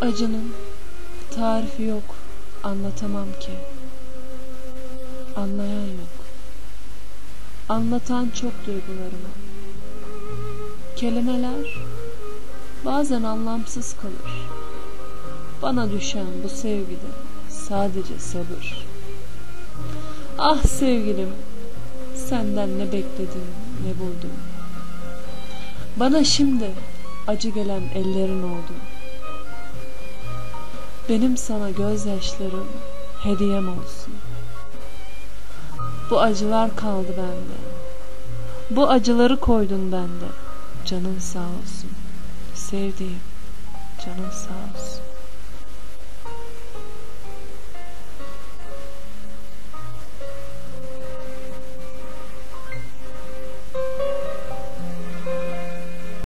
acının tarifi yok anlatamam ki. Anlayan yok. Anlatan çok duygularımı. Kelimeler bazen anlamsız kalır. Bana düşen bu sevgide sadece sabır. Ah sevgilim, senden ne bekledim, ne buldum. Bana şimdi acı gelen ellerin oldu. Benim sana gözyaşlarım hediyem olsun. Bu acılar kaldı bende. Bu acıları koydun bende. Canın sağ olsun. Sevdiğim, canın sağ olsun.